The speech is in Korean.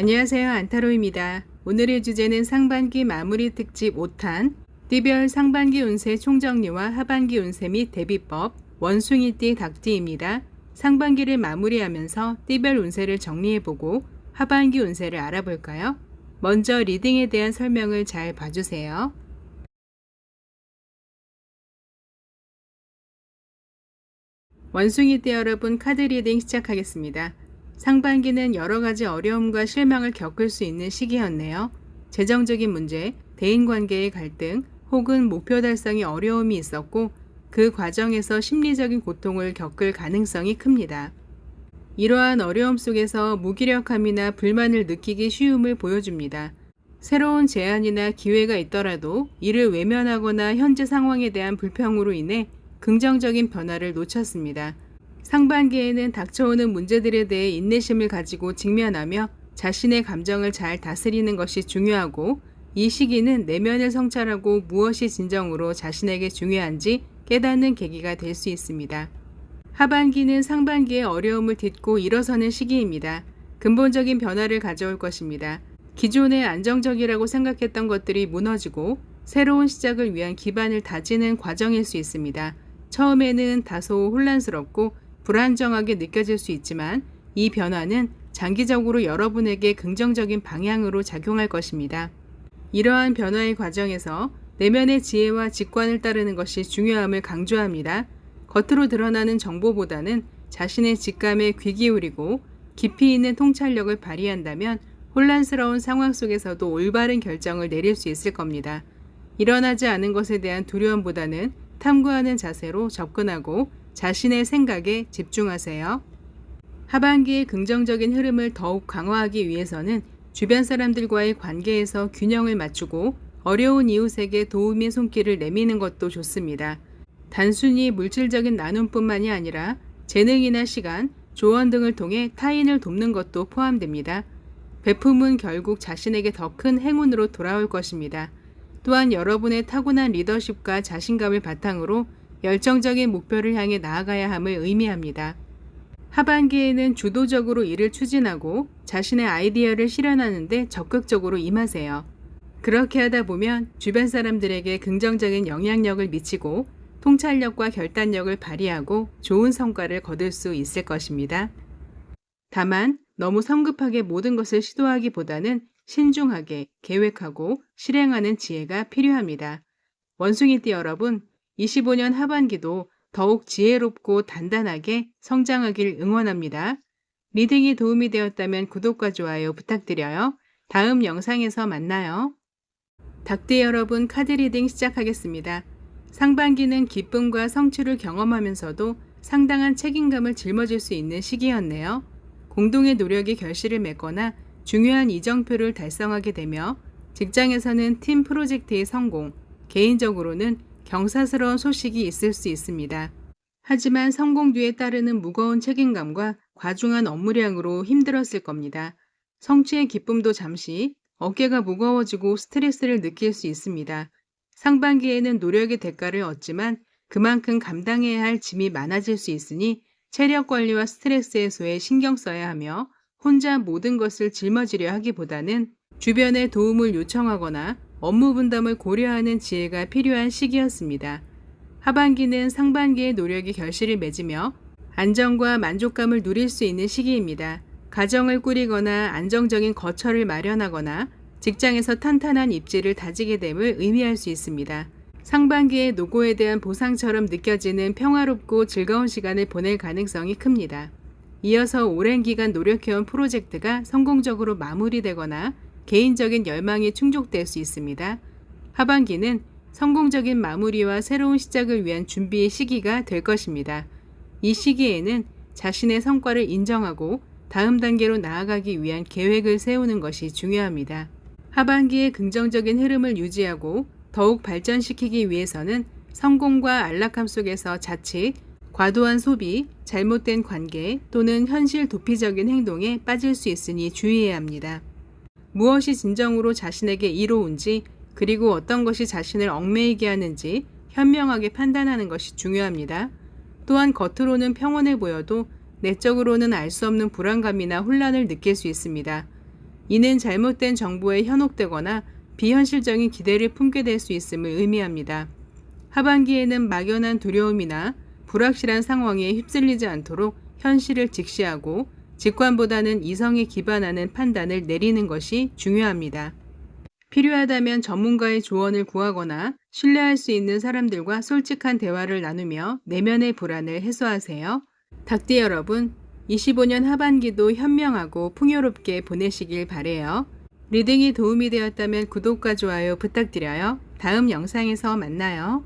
안녕하세요. 안타로입니다. 오늘의 주제는 상반기 마무리 특집 5탄 띠별 상반기 운세 총정리와 하반기 운세 및 대비법 원숭이띠 닭띠입니다. 상반기를 마무리하면서 띠별 운세를 정리해보고 하반기 운세를 알아볼까요? 먼저 리딩에 대한 설명을 잘 봐주세요. 원숭이띠 여러분 카드 리딩 시작하겠습니다. 상반기는 여러 가지 어려움과 실망을 겪을 수 있는 시기였네요. 재정적인 문제, 대인 관계의 갈등, 혹은 목표 달성이 어려움이 있었고 그 과정에서 심리적인 고통을 겪을 가능성이 큽니다. 이러한 어려움 속에서 무기력함이나 불만을 느끼기 쉬움을 보여줍니다. 새로운 제안이나 기회가 있더라도 이를 외면하거나 현재 상황에 대한 불평으로 인해 긍정적인 변화를 놓쳤습니다. 상반기에는 닥쳐오는 문제들에 대해 인내심을 가지고 직면하며 자신의 감정을 잘 다스리는 것이 중요하고 이 시기는 내면을 성찰하고 무엇이 진정으로 자신에게 중요한지 깨닫는 계기가 될 수 있습니다. 하반기는 상반기의 어려움을 딛고 일어서는 시기입니다. 근본적인 변화를 가져올 것입니다. 기존에 안정적이라고 생각했던 것들이 무너지고 새로운 시작을 위한 기반을 다지는 과정일 수 있습니다. 처음에는 다소 혼란스럽고 불안정하게 느껴질 수 있지만 이 변화는 장기적으로 여러분에게 긍정적인 방향으로 작용할 것입니다. 이러한 변화의 과정에서 내면의 지혜와 직관을 따르는 것이 중요함을 강조합니다. 겉으로 드러나는 정보보다는 자신의 직감에 귀 기울이고 깊이 있는 통찰력을 발휘한다면 혼란스러운 상황 속에서도 올바른 결정을 내릴 수 있을 겁니다. 일어나지 않은 것에 대한 두려움보다는 탐구하는 자세로 접근하고 자신의 생각에 집중하세요. 하반기의 긍정적인 흐름을 더욱 강화하기 위해서는 주변 사람들과의 관계에서 균형을 맞추고 어려운 이웃에게 도움의 손길을 내미는 것도 좋습니다. 단순히 물질적인 나눔뿐만이 아니라 재능이나 시간, 조언 등을 통해 타인을 돕는 것도 포함됩니다. 베품은 결국 자신에게 더 큰 행운으로 돌아올 것입니다. 또한 여러분의 타고난 리더십과 자신감을 바탕으로 열정적인 목표를 향해 나아가야 함을 의미합니다. 하반기에는 주도적으로 일을 추진하고 자신의 아이디어를 실현하는데 적극적으로 임하세요. 그렇게 하다 보면 주변 사람들에게 긍정적인 영향력을 미치고 통찰력과 결단력을 발휘하고 좋은 성과를 거둘 수 있을 것입니다. 다만 너무 성급하게 모든 것을 시도하기보다는 신중하게 계획하고 실행하는 지혜가 필요합니다. 원숭이띠 여러분, 25년 하반기도 더욱 지혜롭고 단단하게 성장하길 응원합니다. 리딩이 도움이 되었다면 구독과 좋아요 부탁드려요. 다음 영상에서 만나요. 닭띠 여러분 카드 리딩 시작하겠습니다. 상반기는 기쁨과 성취를 경험하면서도 상당한 책임감을 짊어질 수 있는 시기였네요. 공동의 노력이 결실을 맺거나 중요한 이정표를 달성하게 되며 직장에서는 팀 프로젝트의 성공, 개인적으로는 경사스러운 소식이 있을 수 있습니다. 하지만 성공 뒤에 따르는 무거운 책임감과 과중한 업무량으로 힘들었을 겁니다. 성취의 기쁨도 잠시 어깨가 무거워지고 스트레스를 느낄 수 있습니다. 상반기에는 노력의 대가를 얻지만 그만큼 감당해야 할 짐이 많아질 수 있으니 체력 관리와 스트레스 해소에 신경 써야 하며 혼자 모든 것을 짊어지려 하기보다는 주변에 도움을 요청하거나 업무 분담을 고려하는 지혜가 필요한 시기였습니다. 하반기는 상반기의 노력이 결실을 맺으며 안정과 만족감을 누릴 수 있는 시기입니다. 가정을 꾸리거나 안정적인 거처를 마련하거나 직장에서 탄탄한 입지를 다지게 됨을 의미할 수 있습니다. 상반기의 노고에 대한 보상처럼 느껴지는 평화롭고 즐거운 시간을 보낼 가능성이 큽니다. 이어서 오랜 기간 노력해온 프로젝트가 성공적으로 마무리되거나 개인적인 열망이 충족될 수 있습니다. 하반기는 성공적인 마무리와 새로운 시작을 위한 준비의 시기가 될 것입니다. 이 시기에는 자신의 성과를 인정하고 다음 단계로 나아가기 위한 계획을 세우는 것이 중요합니다. 하반기의 긍정적인 흐름을 유지하고 더욱 발전시키기 위해서는 성공과 안락함 속에서 자칫 과도한 소비, 잘못된 관계 또는 현실 도피적인 행동에 빠질 수 있으니 주의해야 합니다. 무엇이 진정으로 자신에게 이로운지 그리고 어떤 것이 자신을 얽매이게 하는지 현명하게 판단하는 것이 중요합니다. 또한 겉으로는 평온해 보여도 내적으로는 알 수 없는 불안감이나 혼란을 느낄 수 있습니다. 이는 잘못된 정보에 현혹되거나 비현실적인 기대를 품게 될 수 있음을 의미합니다. 하반기에는 막연한 두려움이나 불확실한 상황에 휩쓸리지 않도록 현실을 직시하고 직관보다는 이성에 기반하는 판단을 내리는 것이 중요합니다. 필요하다면 전문가의 조언을 구하거나 신뢰할 수 있는 사람들과 솔직한 대화를 나누며 내면의 불안을 해소하세요. 닭띠 여러분, 25년 하반기도 현명하고 풍요롭게 보내시길 바래요. 리딩이 도움이 되었다면 구독과 좋아요 부탁드려요. 다음 영상에서 만나요.